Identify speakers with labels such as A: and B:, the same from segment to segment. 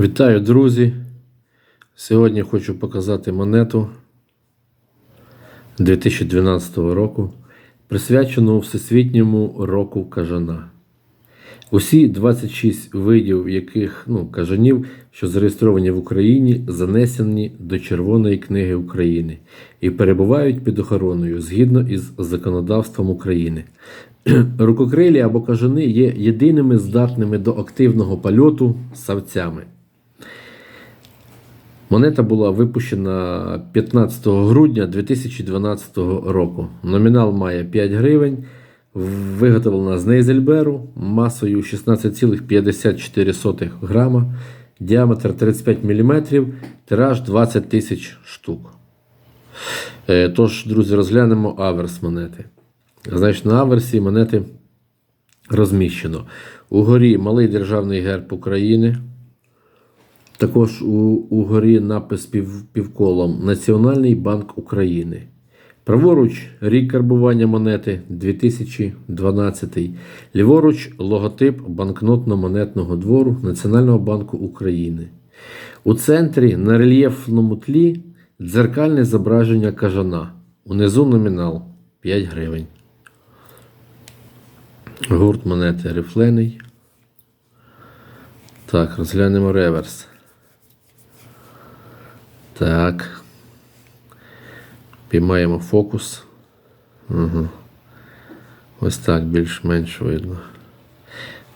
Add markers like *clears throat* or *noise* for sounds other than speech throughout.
A: Вітаю, друзі! Сьогодні хочу показати монету 2012 року, присвячену Всесвітньому року кажана. Усі 26 видів яких ну, кажанів, що зареєстровані в Україні, занесені до Червоної книги України і перебувають під охороною згідно із законодавством України. *clears throat* Рукокрилі або кажани є єдиними здатними до активного польоту савцями. Монета була випущена 15 грудня 2012 року. Номінал має 5 гривень, виготовлена з Нейзельберу масою 16,54 грама, діаметр 35 мм, тираж 20 тисяч штук. Е, Тож, друзі, розглянемо аверс монети. Значить, на аверсі монети розміщено. Угорі малий державний герб України. Також у, угорі напис пів, півколом Національний банк України. Праворуч рік карбування монети 2012. Ліворуч логотип банкнотно-монетного двору Національного банку України. У центрі на рельєфному тлі дзеркальне зображення кажана. Унизу номінал 5 гривень. Гурт монети рифлений. Так, розглянемо реверс. Так. Піймаємо фокус. Угу. Ось так більш-менш видно.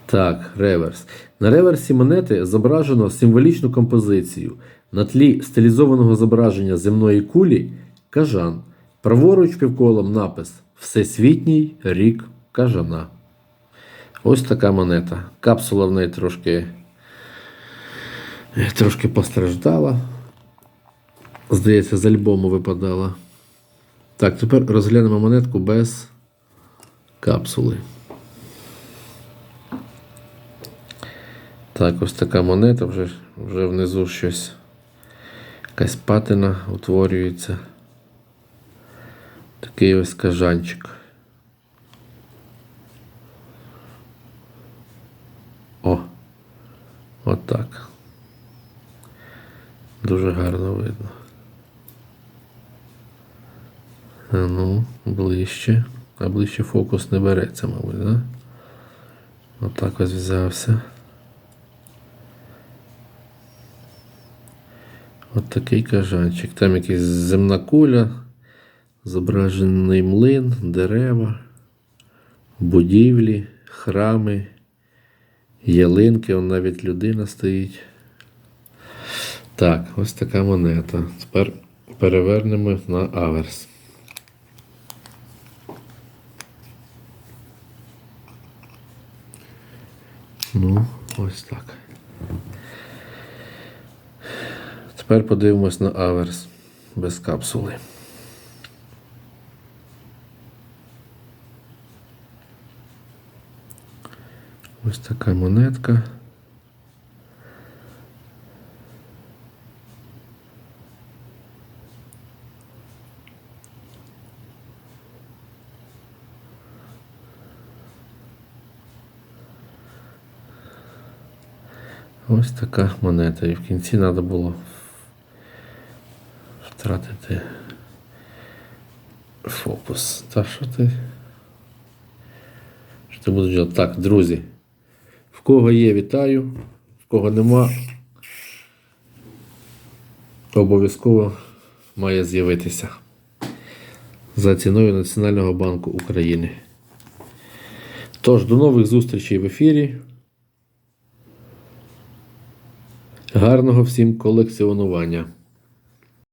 A: Так, реверс. На реверсі монети зображено символічну композицію. На тлі стилізованого зображення земної кулі кажан. Праворуч півколом напис Всесвітній рік кажана. Ось така монета. Капсула в неї трошки, трошки постраждала. Здається, з альбому випадала. Так, тепер розглянемо монетку без капсули. Так, ось така монета, вже, вже внизу щось. Якась патина утворюється. Такий ось кажанчик. О, отак. Дуже гарно видно. А ну, ближче. А ближче фокус не береться, мабуть, да? Отак ось взявся. От такий кажанчик. Там якась земна куля, зображений млин, дерева, будівлі, храми, ялинки, он навіть людина стоїть. Так, ось така монета. Тепер перевернемо на аверс. Ну, ось так. Тепер подивимось на аверс без капсули. Ось така монетка. Ось така монета. І в кінці треба було втратити фокус. Та що ти? Що ти будеш робити? Так, друзі. В кого є, вітаю, в кого нема, обов'язково має з'явитися за ціною Національного банку України. Тож, до нових зустрічей в ефірі. Гарного всім колекціонування!